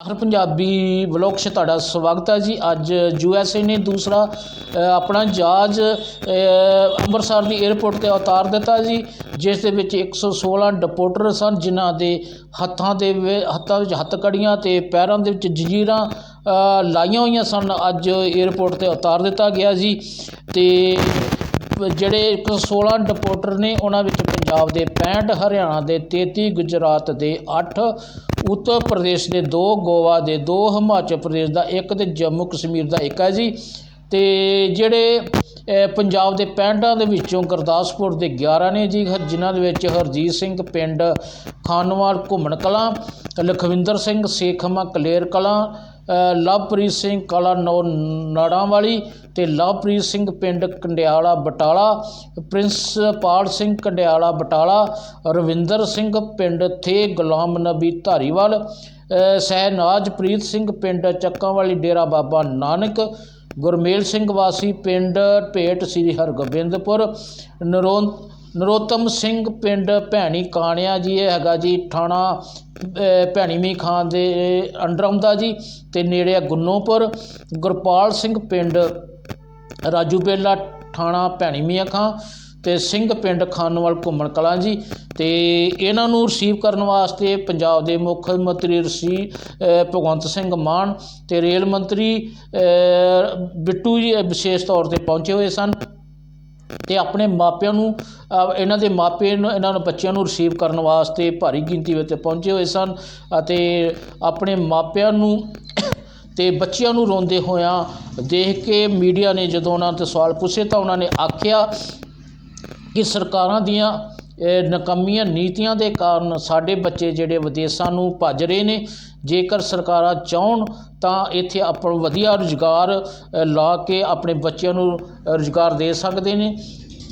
ਹਰ Punjabi vlog 'ਚ ਤੁਹਾਡਾ ਸਵਾਗਤ ਹੈ ਜੀ। ਅੱਜ ਯੂ ਐਸ ਏ ਨੇ ਦੂਸਰਾ ਆਪਣਾ ਜਹਾਜ਼ ਅੰਮ੍ਰਿਤਸਰ ਦੀ 에ਅਰਪੋਰਟ ਤੇ ਉਤਾਰ ਦਿੱਤਾ ਜੀ, ਜਿਸ ਦੇ ਵਿੱਚ 116 ਡਿਪੋਰਟਰ ਸਨ, ਜਿਨ੍ਹਾਂ ਦੇ ਹੱਥਾਂ ਦੇ ਹੱਥਾਂ ਵਿੱਚ ਹੱਥਕੜੀਆਂ ਤੇ ਪੈਰਾਂ ਦੇ ਵਿੱਚ ਜੰਜੀਰਾਂ ਲਾਈਆਂ ਹੋਈਆਂ ਸਨ। ਅੱਜ 에ਅਰਪੋਰਟ ਤੇ ਉਤਾਰ ਦਿੱਤਾ ਗਿਆ ਜੀ ਤੇ ਜਿਹੜੇ 116 ਡਿਪੋਰਟਰ ਨੇ, ਉਹਨਾਂ ਵਿੱਚ ਪੰਜਾਬ ਦੇ 65 ਹਰਿਆਣਾ ਦੇ 33 ਗੁਜਰਾਤ ਦੇ 8 ਉੱਤਰ ਪ੍ਰਦੇਸ਼ ਦੇ ਦੋ, ਗੋਆ ਦੇ ਦੋ, ਹਿਮਾਚਲ ਪ੍ਰਦੇਸ਼ ਦਾ ਇੱਕ ਤੇ ਜੰਮੂ ਕਸ਼ਮੀਰ ਦਾ ਇੱਕ ਹੈ ਜੀ। ਤੇ ਜਿਹੜੇ ਪੰਜਾਬ ਦੇ 65 ਦੇ ਵਿੱਚੋਂ ਗੁਰਦਾਸਪੁਰ ਦੇ 11 ਨੇ ਜੀ, ਹ- ਜਿਨ੍ਹਾਂ ਦੇ ਵਿੱਚ ਹਰਜੀਤ ਸਿੰਘ ਪਿੰਡ ਖਾਨਵਾਲ ਘੁੰਮਣ ਕਲਾਂ, ਲਖਵਿੰਦਰ ਸਿੰਘ ਸੇਖਮਾ ਕਲੇਰ ਕਲਾਂ ਲਵਪ੍ਰੀਤ ਸਿੰਘ ਕਲਾ ਨੌ ਨਾੜਾਂ ਵਾਲੀ ਤੇ ਲਵਪ੍ਰੀਤ ਸਿੰਘ ਪਿੰਡ ਕੰਡਿਆਲਾ ਬਟਾਲਾ, ਪ੍ਰਿੰਸਪਾਲ ਸਿੰਘ ਕੰਡਿਆਲਾ ਬਟਾਲਾ, ਰਵਿੰਦਰ ਸਿੰਘ ਪਿੰਡ ਥੇ ਗੁਲਾਮ ਨਬੀ ਧਾਰੀਵਾਲ ਸਹਿਨਾਜਪ੍ਰੀਤ ਸਿੰਘ ਪਿੰਡ ਚੱਕਾਂ ਵਾਲੀ ਡੇਰਾ ਬਾਬਾ ਨਾਨਕ, ਗੁਰਮੇਲ ਸਿੰਘ ਵਾਸੀ ਪਿੰਡ ਭੇਟ ਸ੍ਰੀ ਹਰਗੋਬਿੰਦਪੁਰ, ਨਰੋਂ ਨਰੋਤਮ ਸਿੰਘ ਪਿੰਡ ਭੈਣੀ ਕਾਣਿਆ ਜੀ, ਇਹ ਹੈਗਾ ਜੀ ਥਾਣਾ ਭੈਣੀ ਮੀ ਖਾਨ ਦੇ ਅੰਡਰ ਆਉਂਦਾ ਜੀ ਤੇ ਨੇੜੇ ਆ ਗੁੰਨੋਪੁਰ। ਗੁਰਪਾਲ ਸਿੰਘ ਪਿੰਡ ਰਾਜੂ ਬੇਲਾ ਥਾਣਾ ਭੈਣੀ ਮੀਆਂ ਖਾਂ ਤੇ ਸਿੰਘ ਪਿੰਡ ਖਾਨਵਾਲ ਘੁੰਮਣ ਕਲਾਂ ਜੀ ਤੇ ਇਹਨਾਂ ਨੂੰ ਰਿਸੀਵ ਕਰਨ ਵਾਸਤੇ ਪੰਜਾਬ ਦੇ ਮੁੱਖ ਮੰਤਰੀ ਰਸੀ ਭਗਵੰਤ ਸਿੰਘ ਮਾਨ ਤੇ ਰੇਲ ਮੰਤਰੀ ਬਿੱਟੂ ਜੀ ਵਿਸ਼ੇਸ਼ ਤੌਰ ਤੇ ਪਹੁੰਚੇ ਹੋਏ ਸਨ। ਤੇ ਆਪਣੇ ਮਾਪਿਆਂ ਨੂੰ ਇਹਨਾਂ ਦੇ ਮਾਪੇ ਨੂੰ, ਇਹਨਾਂ ਨੂੰ ਬੱਚਿਆਂ ਨੂੰ ਰਿਸੀਵ ਕਰਨ ਵਾਸਤੇ ਭਾਰੀ ਗਿਣਤੀ ਵਿੱਚ ਪਹੁੰਚੇ ਹੋਏ ਸਨ ਅਤੇ ਆਪਣੇ ਮਾਪਿਆਂ ਨੂੰ ਅਤੇ ਬੱਚਿਆਂ ਨੂੰ ਰੋਂਦੇ ਹੋਇਆਂ ਦੇਖ ਕੇ ਮੀਡੀਆ ਨੇ ਜਦੋਂ ਉਹਨਾਂ ਤੋਂ ਸਵਾਲ ਪੁੱਛੇ ਤਾਂ ਉਹਨਾਂ ਨੇ ਆਖਿਆ ਕਿ ਸਰਕਾਰਾਂ ਦੀਆਂ ਨਕੰਮੀਆਂ ਨੀਤੀਆਂ ਦੇ ਕਾਰਨ ਸਾਡੇ ਬੱਚੇ ਜਿਹੜੇ ਵਿਦੇਸ਼ਾਂ ਨੂੰ ਭੱਜ ਰਹੇ ਨੇ। ਜੇਕਰ ਸਰਕਾਰਾਂ ਚਾਹੁਣ ਤਾਂ ਇੱਥੇ ਆਪਾਂ ਵਧੀਆ ਰੁਜ਼ਗਾਰ ਲਾ ਕੇ ਆਪਣੇ ਬੱਚਿਆਂ ਨੂੰ ਰੁਜ਼ਗਾਰ ਦੇ ਸਕਦੇ ਨੇ।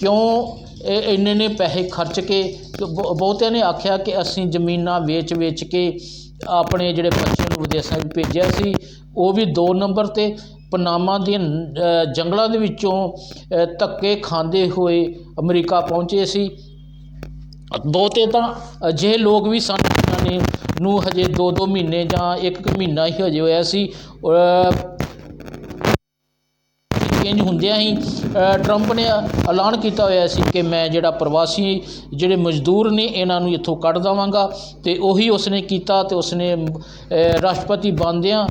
ਕਿਉਂ ਇਹ ਇੰਨੇ ਨੇ ਪੈਸੇ ਖਰਚ ਕੇ? ਕਿ ਬਹੁਤਿਆਂ ਨੇ ਆਖਿਆ ਕਿ ਅਸੀਂ ਜ਼ਮੀਨਾਂ ਵੇਚ-ਵੇਚ ਕੇ ਆਪਣੇ ਜਿਹੜੇ ਬੱਚਿਆਂ ਨੂੰ ਵਿਦੇਸ਼ਾਂ ਵਿੱਚ ਭੇਜਿਆ ਸੀ, ਉਹ ਵੀ ਦੋ ਨੰਬਰ ਤੇ। ਪਨਾਮਾ ਦੀਆਂ ਜੰਗਲਾਂ ਦੇ ਵਿੱਚੋਂ ਧੱਕੇ ਖਾਂਦੇ ਹੋਏ ਅਮਰੀਕਾ ਪਹੁੰਚੇ ਸੀ। ਬਹੁਤੇ ਤਾਂ ਅਜਿਹੇ ਲੋਕ ਵੀ ਸਨ ਜਿਨ੍ਹਾਂ ਨੇ ਨੂੰ ਹਜੇ 2-2 ਮਹੀਨੇ ਜਾਂ 1 ਮਹੀਨਾ ਹੀ ਹਜੇ ਹੋਇਆ ਸੀ। ਚੇਂਜ ਹੁੰਦਿਆਂ ਹੀ ਟਰੰਪ ਨੇ ਐਲਾਨ ਕੀਤਾ ਹੋਇਆ ਸੀ ਕਿ ਮੈਂ ਜਿਹੜਾ ਪ੍ਰਵਾਸੀ, ਜਿਹੜੇ ਮਜ਼ਦੂਰ ਨੇ ਇਹਨਾਂ ਨੂੰ ਇੱਥੋਂ ਕੱਢ ਦੇਵਾਂਗਾ ਤੇ ਉਹੀ ਉਸਨੇ ਕੀਤਾ ਤੇ ਉਸਨੇ ਰਾਸ਼ਟਰਪਤੀ ਬਣਦਿਆਂ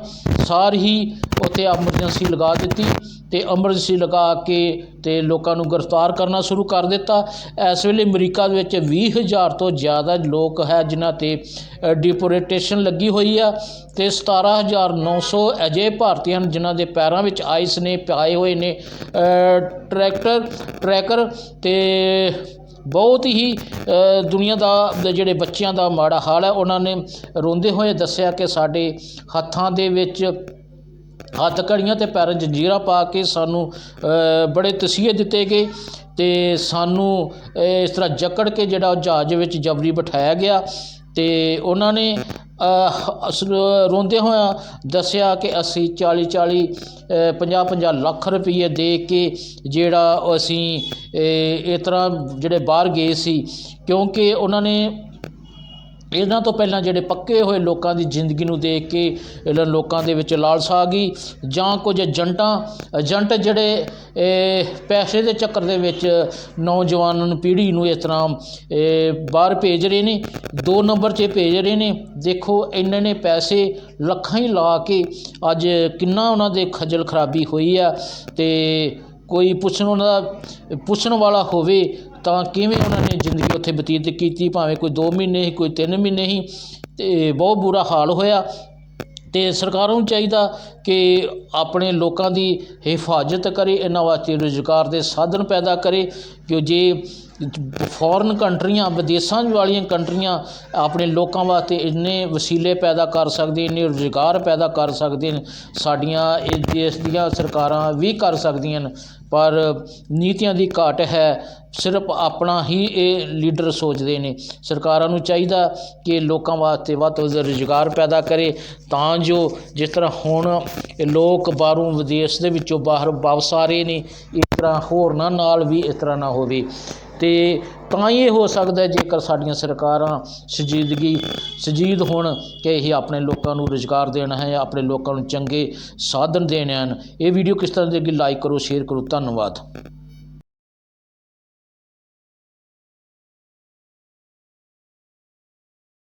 ਸਾਰ ਹੀ ਉੱਥੇ ਐਮਰਜੈਂਸੀ ਲਗਾ ਦਿੱਤੀ ਅਤੇ ਐਮਰਜੈਂਸੀ ਲਗਾ ਕੇ ਅਤੇ ਲੋਕਾਂ ਨੂੰ ਗ੍ਰਿਫਤਾਰ ਕਰਨਾ ਸ਼ੁਰੂ ਕਰ ਦਿੱਤਾ। ਇਸ ਵੇਲੇ ਅਮਰੀਕਾ ਦੇ ਵਿੱਚ ਵੀਹ ਹਜ਼ਾਰ ਤੋਂ ਜ਼ਿਆਦਾ ਲੋਕ ਹੈ ਜਿਨ੍ਹਾਂ ਤੇ ਡਿਪੋਰਟੇਸ਼ਨ ਲੱਗੀ ਹੋਈ ਆ ਤੇ 17900 ਅਜੇ ਭਾਰਤੀ ਹਨ ਜਿਨ੍ਹਾਂ ਦੇ ਪੈਰਾਂ ਵਿੱਚ ਆਈਸ ਨੇ ਪਾਏ ਹੋਏ ਨੇ। ਟਰੈਕਟਰ, ਟਰੈਕਰ ਅਤੇ ਬਹੁਤ ਹੀ ਦੁਨੀਆ ਦਾ ਜਿਹੜੇ ਬੱਚਿਆਂ ਦਾ ਮਾੜਾ ਹਾਲ ਹੈ। ਉਹਨਾਂ ਨੇ ਰੋਂਦੇ ਹੋਏ ਦੱਸਿਆ ਕਿ ਸਾਡੇ ਹੱਥਾਂ ਦੇ ਵਿੱਚ ਹੱਥ ਘੜੀਆਂ ਤੇ ਪੈਰਾਂ 'ਚ ਜੀਰਾ ਪਾ ਕੇ ਸਾਨੂੰ ਬੜੇ ਤਸੀਹੇ ਦਿੱਤੇ ਗਏ ਤੇ ਸਾਨੂੰ ਇਸ ਤਰ੍ਹਾਂ ਜਕੜ ਕੇ ਜਿਹੜਾ ਉਹ ਜਹਾਜ਼ ਵਿੱਚ ਜਬਰੀ ਬਿਠਾਇਆ ਗਿਆ ਤੇ ਉਹਨਾਂ ਨੇ ਅ, ਅਸ- ਰੋਂਦੇ ਹੋਇਆਂ ਦੱਸਿਆ ਕਿ ਅਸੀਂ 40 40 50 50 ਲੱਖ ਰੁਪਏ ਦੇ ਕੇ ਜਿਹੜਾ ਅਸੀਂ ਇਸ ਤਰ੍ਹਾਂ ਜਿਹੜੇ ਬਾਹਰ ਗਏ ਸੀ ਕਿਉਂਕਿ ਉਹਨਾਂ ਨੇ ਇਹਨਾਂ ਤੋਂ ਪਹਿਲਾਂ ਜਿਹੜੇ ਪੱਕੇ ਹੋਏ ਲੋਕਾਂ ਦੀ ਜ਼ਿੰਦਗੀ ਨੂੰ ਦੇਖ ਕੇ ਇਹਨਾਂ ਲੋਕਾਂ ਦੇ ਵਿੱਚ ਲਾਲਸਾ ਆ ਗਈ ਜਾਂ ਕੁਝ ਏਜੰਟਾਂ, ਏਜੰਟ ਜਿਹੜੇ ਪੈਸੇ ਦੇ ਚੱਕਰ ਦੇ ਵਿੱਚ ਨੌਜਵਾਨਾਂ ਨੂੰ, ਪੀੜ੍ਹੀ ਨੂੰ ਇਸ ਤਰ੍ਹਾਂ ਬਾਹਰ ਭੇਜ ਰਹੇ ਨੇ, ਦੋ ਨੰਬਰ 'ਚ ਭੇਜ ਰਹੇ ਨੇ, ਦੇਖੋ ਇਹਨਾਂ ਨੇ ਪੈਸੇ ਲੱਖਾਂ ਹੀ ਲਾ ਕੇ ਅੱਜ ਕਿੰਨਾ ਉਹਨਾਂ ਦੇ ਖੱਜਲ ਖਰਾਬੀ ਹੋਈ ਆ ਤੇ ਕੋਈ ਪੁੱਛਣ ਉਹਨਾਂ ਦਾ, ਪੁੱਛਣ ਵਾਲਾ ਹੋਵੇ ਤਾਂ ਕਿਵੇਂ ਉਹਨਾਂ ਨੇ ਜ਼ਿੰਦਗੀ ਉੱਥੇ ਬਤੀਤ ਕੀਤੀ? ਭਾਵੇਂ ਕੋਈ 2 ਮਹੀਨੇ ਹੀ, ਕੋਈ 3 ਮਹੀਨੇ ਹੀ, ਤੇ ਬਹੁਤ ਬੁਰਾ ਹਾਲ ਹੋਇਆ। ਤੇ ਸਰਕਾਰਾਂ ਨੂੰ ਚਾਹੀਦਾ ਕਿ ਆਪਣੇ ਲੋਕਾਂ ਦੀ ਹਿਫਾਜ਼ਤ ਕਰੇ, ਇਹਨਾਂ ਵਾਸਤੇ ਰੁਜ਼ਗਾਰ ਦੇ ਸਾਧਨ ਪੈਦਾ ਕਰੇ, ਕਿ ਜੇ ਫੋਰਨ ਕੰਟਰੀਆਂ, ਵਿਦੇਸ਼ਾਂ ਵਾਲੀਆਂ ਕੰਟਰੀਆਂ ਆਪਣੇ ਲੋਕਾਂ ਵਾਸਤੇ ਇੰਨੇ ਵਸੀਲੇ ਪੈਦਾ ਕਰ ਸਕਦੇ, ਇੰਨੇ ਰੁਜ਼ਗਾਰ ਪੈਦਾ ਕਰ ਸਕਦੇ ਨੇ ਸਾਡੀਆਂ ਇਹ ਦੇਸ਼ ਦੀਆਂ ਸਰਕਾਰਾਂ ਵੀ ਕਰ ਸਕਦੀਆਂ ਨੇ ਪਰ ਨੀਤੀਆਂ ਦੀ ਘਾਟ ਹੈ, ਸਿਰਫ ਆਪਣਾ ਹੀ ਇਹ ਲੀਡਰ ਸੋਚਦੇ ਨੇ। ਸਰਕਾਰਾਂ ਨੂੰ ਚਾਹੀਦਾ ਕਿ ਲੋਕਾਂ ਵਾਸਤੇ ਵੱਧ ਤੋਂ ਵੱਧ ਰੁਜ਼ਗਾਰ ਪੈਦਾ ਕਰੇ, ਤਾਂ ਜੋ ਜਿਸ ਤਰ੍ਹਾਂ ਹੁਣ ਲੋਕ ਬਾਹਰੋਂ ਵਿਦੇਸ਼ ਦੇ ਵਿੱਚੋਂ ਬਾਹਰ ਵਾਪਸ ਆ ਰਹੇ ਨੇ, ਇਸ ਤਰ੍ਹਾਂ ਹੋਰਨਾਂ ਨਾਲ ਵੀ ਇਸ ਤਰ੍ਹਾਂ ਨਾ ਹੋਵੇ। ਤੇ ਤਾਂ ਹੀ ਇਹ ਹੋ ਸਕਦਾ ਜੇਕਰ ਸਾਡੀਆਂ ਸਰਕਾਰਾਂ ਸੰਜੀਦਗੀ ਸੰਜੀਦ ਹੋਣ ਕਿ ਇਹ ਆਪਣੇ ਲੋਕਾਂ ਨੂੰ ਰੁਜ਼ਗਾਰ ਦੇਣਾ ਹੈ, ਆਪਣੇ ਲੋਕਾਂ ਨੂੰ ਚੰਗੇ ਸਾਧਨ ਦੇਣੇ ਹਨ। ਇਹ ਵੀਡੀਓ ਕਿਸ ਤਰ੍ਹਾਂ ਦੀ ਲੱਗੀ ਲਾਈਕ ਕਰੋ ਸ਼ੇਅਰ ਕਰੋ। ਧੰਨਵਾਦ।